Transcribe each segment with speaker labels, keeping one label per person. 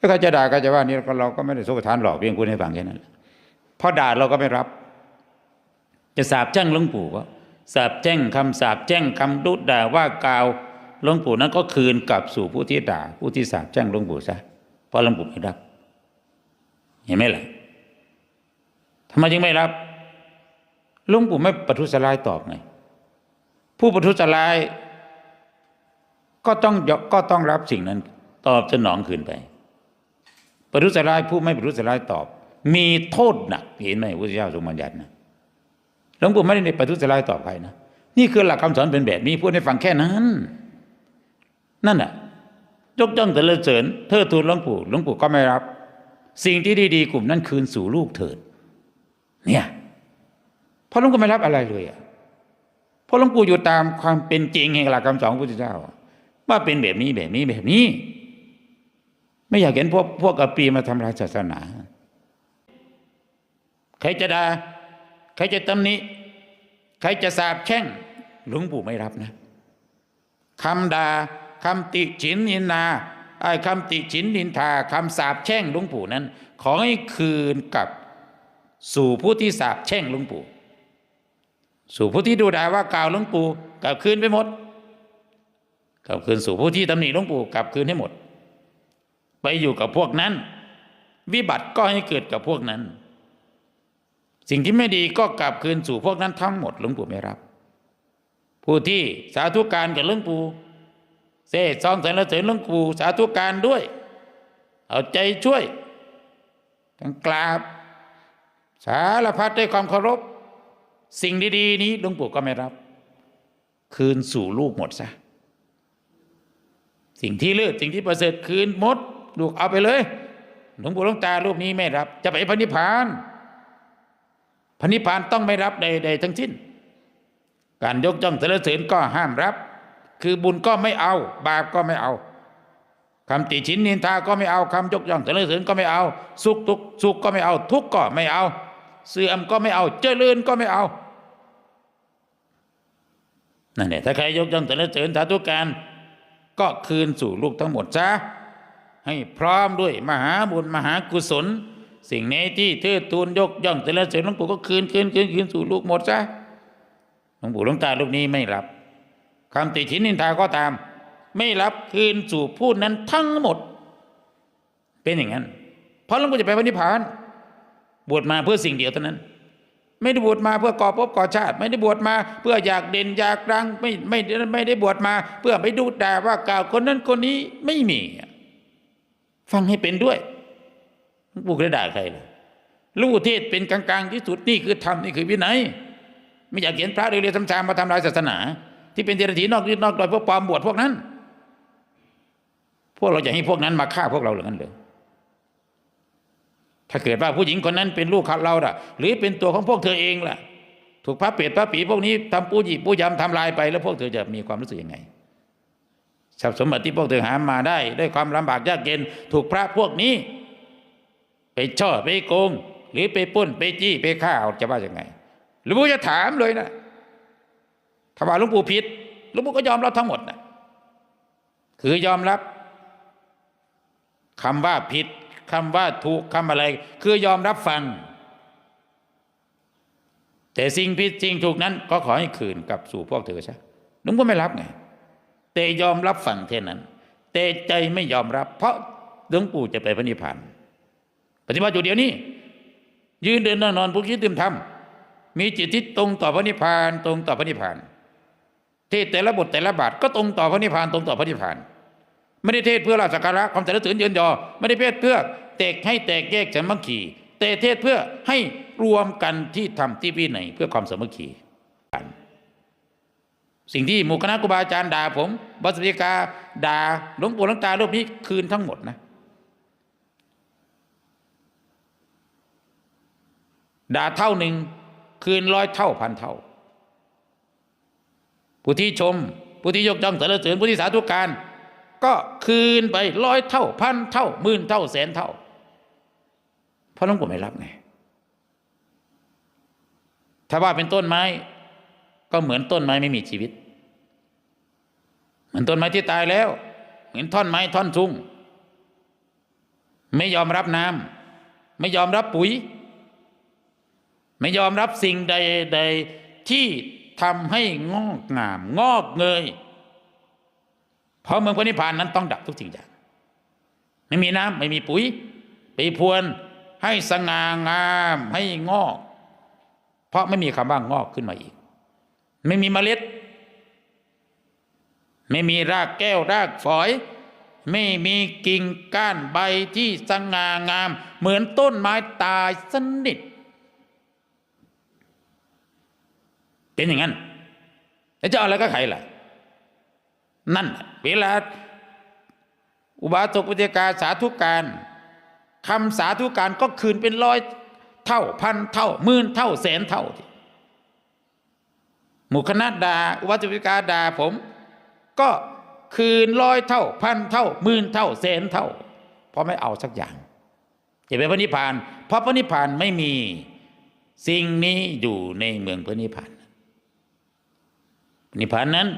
Speaker 1: ถ้าใครจะด่าก็จะว่านี่เราก็ไม่ได้สมประทานหรอกเพียงคุณให้ฟังแค่นั้นแหละพอด่าเราก็ไม่รับ จะสาบแช่งหลวงปู่ก็สาบแช่งคำสาบแช่งคำดุด่าว่ากล่าวหลวงปู่นั้นก็คืนกลับสู่ผู้ที่ด่า ผู้ที่สาบแช่งหลวงปู่ซะเพราะหลวงปู่ไม่รับ เห็นไหมล่ะทำไมจึงไม่รับหลวงปู่ไม่ประทุษร้ายตอบไงผู้ประทุษร้ายก็ต้องก็ต้องรับสิ่งนั้น ตอบสนองคืนไป ประทุษร้ายผู้ไม่ประทุษร้ายตอบ มีโทษหนักเห็นไหมพระเจ้าทรงบัญญัตินะหลวงปู่ไม่ได้ประทุษร้ายตอบใครนะนี่คือหลักคำสอนเป็นแบบนี้พูดให้ฟังแค่นั้น นั่นน่ะยกย่องแต่ละเสริญเทิดทูนหลวงปู่หลวงปู่ก็ไม่รับ สิ่งที่ดีๆกลุ่มนั้นคืนสู่ลูกเถิด เนี่ยเพราะหลวงปู่ไม่รับอะไรเลยอะเพราะหลวงปู่อยู่ตามความเป็นจริงแห่งหลักคำสอนพระพุทธเจ้า ว่าเป็นแบบนี้แบบนี้แบบนี้ ไม่อยากเห็นพวกพวกกะปีมาทำลายศาสนา ใครจะด่าใครจะตำหนิใครจะสาบแช่งหลวงปู่ไม่รับนะคำด่าคำติฉินนินนาไอ้คำติฉินนินทาคำสาบแช่งหลวงปู่นั้น ขอให้คืนกับสู่ผู้ที่สาบแช่งหลวงปู่สู่ผู้ที่ดูด่าว่ากล่าวหลวงปู่กลับคืนไปหมดกลับคืนสู่ผู้ที่ตำหนิหลวงปู่กลับคืนให้หมด ไปอยู่กับพวกนั้น วิบัติก็ให้เกิดกับพวกนั้น สิ่งที่ไม่ดีก็กลับคืนสู่พวกนั้นทั้งหมดหลวงปู่ไม่รับ ผู้ที่สาธุการกับหลวงปู่เสดซองสรรเสริญหลวงปู่สาธุการด้วย เอาใจช่วยทั้งกราบ สารพัดด้วยความเคารพ สิ่งดีๆ นี้หลวงปู่ก็ไม่รับ คืนสู่ลูกหมดซะสิ่งที่เลือดสิ่งที่ประเสริฐคืนหมด ลูกเอาไปเลยหลวงปู่หลวงตารูปนี้ไม่รับ จะไปพระนิพพานพระนิพพานต้องไม่รับใดๆทั้งสิ้น การยกย่องสรรเสริญก็ห้ามรับ คือบุญก็ไม่เอา บาปก็ไม่เอาคำติฉินนินทาก็ไม่เอาคำยกย่องสรรเสริญก็ไม่เอา สุขทุกสุขก็ไม่เอา ทุกก็ไม่เอา เสื่อมก็ไม่เอา เจริญก็ไม่เอานั่นแหละถ้าใครยกย่องสรรเสริญสาธุการก็คืนสู่ลูกทั้งหมดซะ ให้พร้อมด้วยมหาบุญมหากุศล สิ่งนี้ที่เทิดทูนยกย่องแต่ละเสริญหลวงปู่ก็คืนคืนคืนคืนสู่ลูกหมดซะหลวงปู่หลวงตาลูกนี้ไม่รับคำติฉินนินทาก็ตาม ไม่รับคืนสู่ผู้นั้นทั้งหมด เป็นอย่างนั้น เพราะหลวงปู่จะไปพระนิพพานบวชมาเพื่อสิ่งเดียวเท่านั้น ไม่ได้บวชมาเพื่อก่อภพก่อชาติ ไม่ได้บวชมาเพื่ออยากเด่นอยากดังไม่ไม่ไม่ได้บวชมา เพื่อไปดูด่าว่ากล่าวคนนั้นคนนี้ไม่มี ฟังให้เป็นด้วยหลวงปู่ได้ด่าใครเลยลูกเทศเป็นกลางๆที่สุดนี่คือธรรมนี่คือวินัยไม่อยากเห็นพระเรียนทำชามมาทำลายศาสนา ที่เป็นเดรัจฉีนอกนิดนอกดอยพวกปลอมบวชพวกนั้น พวกเราจะให้พวกนั้นมาฆ่าพวกเราหรืองั้นเลยถ้าเกิดว่าผู้หญิงคนนั้นเป็นลูกของเราล่ะ หรือเป็นตัวของพวกเธอเองล่ะ ถูกพระเปรตพระผีพวกนี้ทำปูหยิบปูยำทำลายไปแล้วพวกเธอจะมีความรู้สึกยังไง ทรัพย์สมบัติที่พวกเธอหามาได้ ด้วยความลำบากยากเย็นถูกพระพวกนี้ ไปช่อไปโกง หรือไปปล้นไปจี้ไปฆ่าจะว่ายังไงหลวงปู่จะถามเลยนะถ้าว่าหลวงปู่ผิดหลวงปู่ก็ยอมรับทั้งหมดนะคือยอมรับคำว่าผิดคำว่าถูกคำอะไร คือยอมรับฟัง แต่สิ่งผิดสิ่งถูกนั้น ก็ขอให้คืนกลับสู่พวกเธอใช่หลวงพ่ไม่รับไง แต่ยอมรับฟังเท่านั้น แต่ใจไม่ยอมรับ เพราะหลวงปู่จะไปพระนิพพานปฏิบัติอยู่เดียวนี้ ยืนเดินนอนนอนผู้คิดตื่มทำมีจิตที่ตรงต่อพระนิพพานตรงต่อพระนิพพาน เทศแต่ละบทแต่ละบาทก็ตรงต่อพระนิพพานตรงต่อพระนิพพานไม่ได้เทศเพื่อลาสักการะความสรรเสริญเยินยอ ไม่ได้เทศเพื่อแตกให้แตกแยกสามัคคีแต่เทศเพื่อให้รวมกันที่ทำที่วินัยเพื่อความสามัคคีกัน สิ่งที่หมู่คณะครูบาอาจารย์ด่าผมบัสติกาด่าหลวงปู่หลวงตารูปนี้คืนทั้งหมดนะด่าเท่าหนึ่งคืนร้อยเท่าพันเท่า ผู้ที่ชม ผู้ที่ยกย่องสรรเสริญผู้ที่สาธุการ ก็คืนไปร้อยเท่าพันเท่าหมื่นเท่าแสนเท่า เพราะหลวงปู่ไม่รับไงถ้าว่าเป็นต้นไม้ ก็เหมือนต้นไม้ไม่มีชีวิต เหมือนต้นไม้ที่ตายแล้ว เหมือนท่อนไม้ท่อนทุ่งไม่ยอมรับน้ำไม่ยอมรับปุ๋ย ไม่ยอมรับสิ่งใดๆที่ทำให้งอกงาม งอกเงย เพราะเมืองพระนิพพานนั้นต้องดับทุกสิ่งอย่าง ไม่มีน้ำไม่มีปุ๋ย ไปพรวนให้สง่างามให้งอก เพราะไม่มีคำว่างอกขึ้นมาอีก ไม่มีเมล็ด ไม่มีรากแก้วรากฝอย ไม่มีกิ่งก้านใบที่สง่างาม เหมือนต้นไม้ตายสนิทเป็นอย่างนั้นแล้วจะเอาอะไรก็ใครล่ะ นั่นเวลาอุบาสกวิทยาสาธุการคำสาธุการก็คืนเป็นร้อยเท่าพันเท่าหมื่นเท่าแสนเท่าทีหมู่คณะดาอุบาสกวิทยาด่าผม ก็คืนร้อยเท่า พันเท่าหมื่นเท่าแสนเท่า เพราะไม่เอาสักอย่างจะเป็นพระนิพพาน เพราะพระนิพพานไม่มีสิ่งนี้อยู่ในเมืองพระนิพพานนิพพานนั้น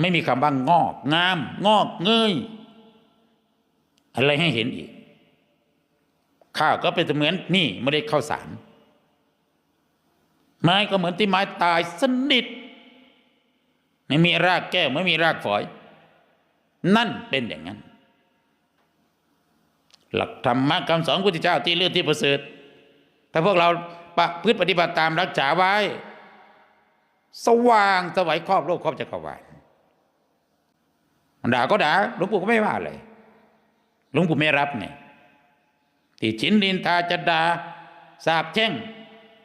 Speaker 1: ไม่มีคำว่างอกงาม งอกเงยอะไรให้เห็นอีก ข้าวก็เป็นเหมือนนี่ไม่ได้ข้าวสารไม้ก็เหมือนที่ไม้ตายสนิท ไม่มีรากแก้วไม่มีรากฝอย นั่นเป็นอย่างนั้น หลักธรรมะคำสอนพุทธเจ้าที่เลือดที่ประเสริฐถ้าพวกเราประพฤติปฏิบัติตามรักษาไว้ สว่างสวัยครอบโลกครอบจักรวาลด่าก็ด่าหลวงปู่ก็ไม่ว่าเลยหลวงปู่ไม่รับเนี่ยที่ชินดินทาจะดาสาบแช่ง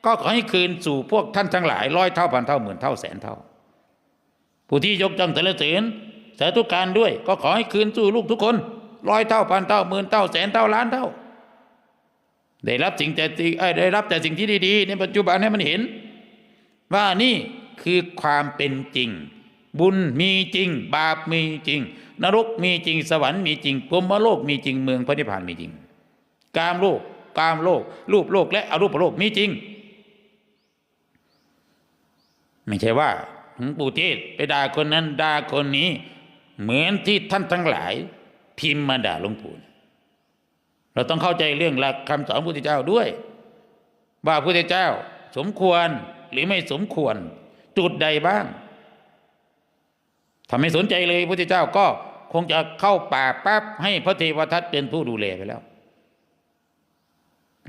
Speaker 1: ก็ขอให้คืนสู่พวกท่านทั้งหลายร้อยเท่าพันเท่าหมื่นเท่าแสนเท่า ผู้ที่ยกจ้องแต่ละเสืนสาธุการด้วย ก็ขอให้คืนสู่ลูกทุกคนร้อยเท่าพันเท่าหมื่นเท่าแสนเท่าล้านเท่า ได้รับสิ่งแต่สิ่งได้รับแต่สิ่งที่ดีๆ ในปัจจุบันให้มันเห็น ว่านี่คือความเป็นจริง บุญมีจริง บาปมีจริง นรกมีจริงสวรรค์มีจริงพรหมโลกมีจริงเมืองพระนิพพานมีจริง กามโลกกามโลก รูปโลกและอรูปโลกมีจริง ไม่ใช่ว่า หลวงปู่เทศไปด่าคนนั้นด่าคนนี้ เหมือนที่ท่านทั้งหลาย พิมพ์มาด่าหลวงปู่เราต้องเข้าใจเรื่องหลักคำสอนพระพุทธเจ้าด้วย ว่าพระพุทธเจ้า สมควรหรือไม่สมควร จุดใดบ้างถ้าไม่สนใจเลยพระพุทธเจ้าก็คงจะเข้าป่าปั๊บให้พระเทวทัตเป็นผู้ดูแลไปแล้ว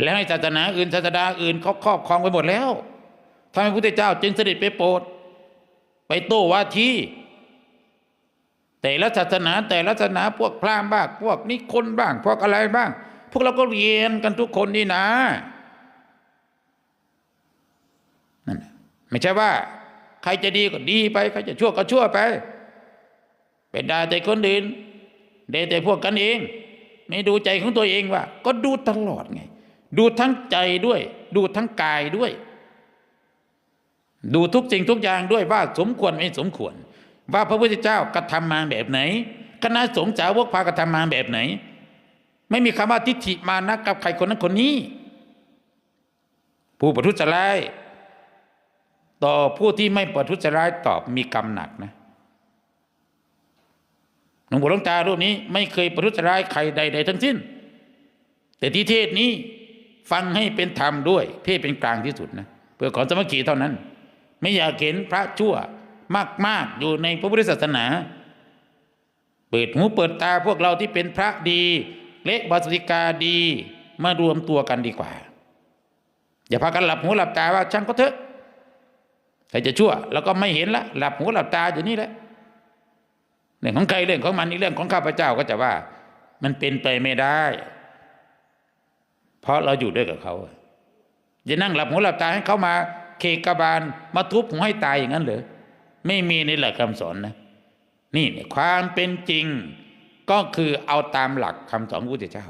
Speaker 1: แล้วให้ศาสนาอื่นศาสดาอื่นเขาครอบครองไปหมดแล้วทำไมพระพุทธเจ้าจึงเสด็จไปโปรด ไปโต้วาที แต่ละศาสนาแต่ละศาสนาพวกพราหมณ์บ้างพวกนิคนบ้าง พวกอะไรบ้าง พวกเราก็เรียนกันทุกคนนี่นะนั่นไม่ใช่ว่า ใครจะดีก็ดีไปใครจะชั่วก็ชั่วไป เป็นด่าแต่คนอื่นเดแต่พวกกันเอง ไม่ดูใจของตัวเองว่า ก็ดูตลอดไง ดูทั้งใจด้วย ดูทั้งกายด้วย ดูทุกสิ่งทุกอย่างด้วยว่าสมควรไม่สมควร ว่าพระพุทธเจ้ากระทำมาแบบไหน คณะสงฆ์สาวกพากระทำมาแบบไหน ไม่มีคำว่าทิฏฐิมานะกับใครคนนั้นคนนี้ ผู้ประทุษร้ายต่อผู้ที่ไม่ประทุษร้ายตอบมีกรรมหนักนะหลวงปู่หลวงตารูปนี้ ไม่เคยประทุษร้ายใครใด ๆ ทั้งสิ้น แต่ที่เทศนี้ฟังให้เป็นธรรมด้วย เทศเป็นกลางที่สุดนะเพื่อขอสมัคคีเท่านั้น ไม่อยากเห็นพระชั่วมาก ๆ อยู่ในพระพุทธศาสนา เปิดหูเปิดตาพวกเราที่เป็นพระดี เละบาสิกาดีมารวมตัวกันดีกว่า อย่าพากันหลับหูหลับตาว่าช่างก็เถอะใครจะชั่วเราก็ไม่เห็นละ หลับหูหลับตาอยู่นี่แหละเรื่องของใครเรื่องของมันนี่เรื่องของข้าพเจ้าก็จะว่า มันเป็นไปไม่ได้ เพราะเราอยู่ด้วยกับเขาจะนั่งหลับหูหลับตาให้เขามา เคกบาลมาทุบหัวให้ตายอย่างนั้นเหรอไม่มีในหลักคำสอนนะนี่ความเป็นจริงก็คือเอาตามหลักคำสอนพระพุทธเจ้า